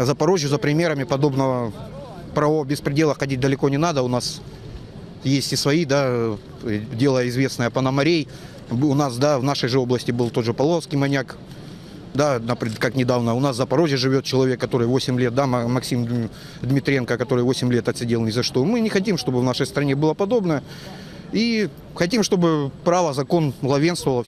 А Запорожью за примерами подобного правового беспредела ходить далеко не надо. У нас есть и свои, да, э, дело известное Пономарей. У нас, да, в нашей же области был тот же Полоцкий маньяк. Да, как недавно. У нас в Запорожье живет человек, который 8 лет, да, Максим Дмитренко, который 8 лет отсидел ни за что. Мы не хотим, чтобы в нашей стране было подобное. И хотим, чтобы право, закон главенствовало.